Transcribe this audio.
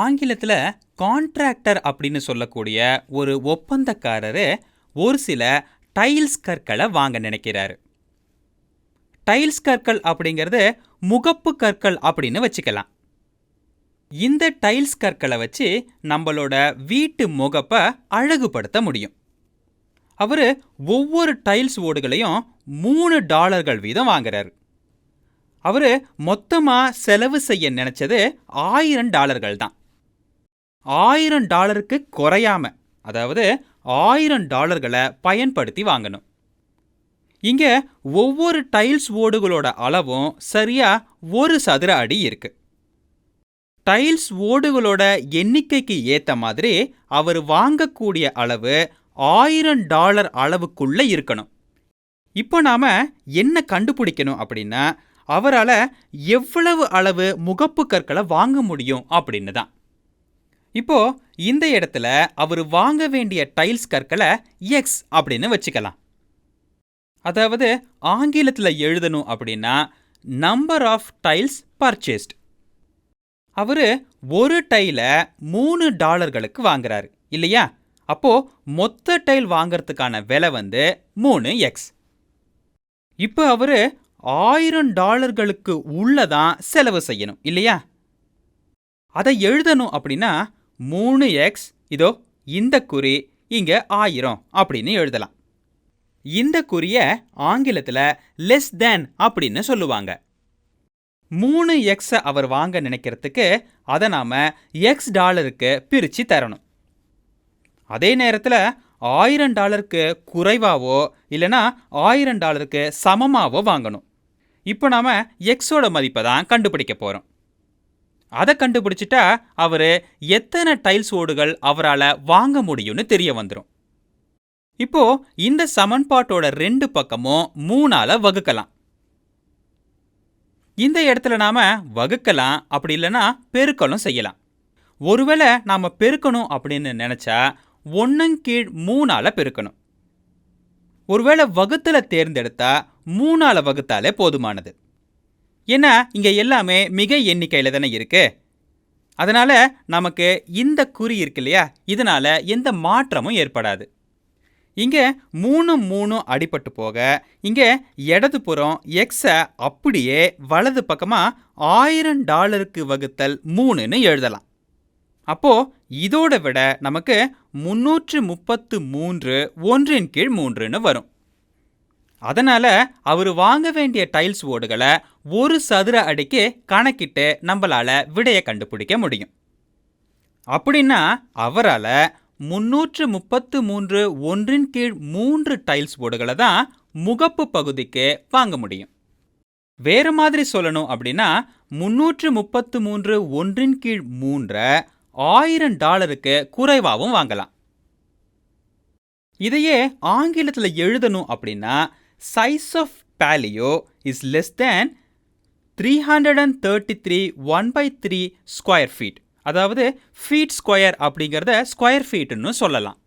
ஆங்கிலத்தில் கான்ட்ராக்டர் அப்படின்னு சொல்லக்கூடிய ஒரு ஒப்பந்தக்காரரு ஒரு சில டைல்ஸ் கற்களை வாங்க நினைக்கிறாரு. டைல்ஸ் கற்கள் அப்படிங்கிறது முகப்பு கற்கள் அப்படின்னு வச்சுக்கலாம். இந்த டைல்ஸ் கற்களை வச்சு நம்மளோட வீட்டு முகப்பை அழகுபடுத்த முடியும். அவர் ஒவ்வொரு டைல்ஸ் ஓடுகளையும் மூணு டாலர்கள் வீதம் வாங்குறாரு. அவர் மொத்தமாக செலவு செய்ய நினைச்சது ஆயிரம் டாலர்கள் தான். ஆயிரம் டாலருக்கு குறையாம அதாவது ஆயிரம் டாலர்களை பயன்படுத்தி வாங்கணும். இங்க ஒவ்வொரு டைல்ஸ் ஓடுகளோட அளவும் சரியா ஒரு சதுர அடி இருக்கு. டைல்ஸ் ஓடுகளோட எண்ணிக்கைக்கு ஏத்த மாதிரி அவர் வாங்கக்கூடிய அளவு ஆயிரம் டாலர் அளவுக்குள்ள இருக்கணும். இப்போ நாம என்ன கண்டுபிடிக்கணும் அப்படின்னா அவரால் எவ்வளவு அளவு முகப்பு கற்களை வாங்க முடியும் அப்படின்னு தான் இப்போ இந்த இடத்துல அவர் வாங்க வேண்டிய டைல்ஸ் கற்களை எக்ஸ் அப்படின்னு வச்சுக்கலாம். அதாவது ஆங்கிலத்தில் எழுதணும் அப்படின்னா நம்பர் ஆஃப் டைல்ஸ் பர்ச்சேஸ்ட் அவர் ஒரு டைலை மூணு டாலர்களுக்கு வாங்குறாரு இல்லையா? அப்போ மொத்த டைல் வாங்கறதுக்கான விலை வந்து மூணு எக்ஸ் இப்போ அவர் ஆயிரம் டாலர்களுக்கு உள்ளதான் செலவு செய்யணும் இல்லையா? அதை எழுதணும் அப்படின்னா மூணு எக்ஸ் இதோ இந்த குறி இங்கே ஆயிரம் அப்படின்னு எழுதலாம். இந்த குறிய ஆங்கிலத்தில் லெஸ் தேன் அப்படின்னு சொல்லுவாங்க. மூணு எக்ஸை அவர் வாங்க நினைக்கிறதுக்கு அதை நாம் எக்ஸ் டாலருக்கு பிரித்து தரணும். அதே நேரத்தில் ஆயிரம் டாலருக்கு குறைவாவோ இல்லைனா ஆயிரம் டாலருக்கு சமமாவோ வாங்கணும். இப்போ நாம் எக்ஸோட மதிப்பை தான் கண்டுபிடிக்க போகிறோம் அதை கண்டுபிடிச்சிட்டா அவர் எத்தனை டைல்ஸ் ஓடுகள் அவரால் வாங்க முடியும்னு தெரிய வந்துடும் இப்போ இந்த சமன்பாட்டோட ரெண்டு பக்கமும் மூணால வகுக்கலாம். இந்த இடத்துல நாம வகுக்கலாம் அப்படி இல்லைன்னா பெருக்கலும் செய்யலாம். ஒருவேளை நாம பெருக்கணும் அப்படின்னு நினைச்சா ஒன்னும் கீழ் மூணால பெருக்கணும். ஒருவேளை வகுத்துல தேர்ந்தெடுத்தா மூணால வகுத்தாலே போதுமானது. ஏன்னா இங்கே எல்லாமே மிக எண்ணிக்கையில் தானே இருக்குது அதனால் நமக்கு இந்த குறி இருக்கு இல்லையா? இதனால் எந்த மாற்றமும் ஏற்படாது. இங்கே மூணு மூணு அடிபட்டு போக இங்கே இடது புறம் எக்ஸை அப்படியே வலது பக்கமாக ஆயிரம் டாலருக்கு வகுத்தல் மூணுன்னு எழுதலாம். அப்போது இதோட விட நமக்கு முன்னூற்று முப்பத்து மூன்று ஒன்றின் கீழ் மூன்றுன்னு வரும். அதனால அவர் வாங்க வேண்டிய டைல்ஸ் ஓடுகளை ஒரு சதுர அடிக்கு கணக்கிட்டு நம்மளால விடையை கண்டுபிடிக்க முடியும். அப்படின்னா அவரால் முன்னூற்று முப்பத்து மூன்று ஒன்றின் கீழ் மூன்று டைல்ஸ் போர்டுகளை தான் முகப்பு பகுதிக்கு வாங்க முடியும். வேறு மாதிரி சொல்லணும் அப்படின்னா முன்னூற்று முப்பத்து மூன்று ஒன்றின் கீழ் மூன்றை ஆயிரம் டாலருக்கு குறைவாகவும் வாங்கலாம். இதையே ஆங்கிலத்தில் எழுதணும் அப்படின்னா size of patio is less than three hundred and thirty three one by three square feet அதாவது ஃபீட் ஸ்கொயர் அப்படிங்கிறத ஸ்கொயர் ஃபீட்டுன்னு சொல்லலாம்.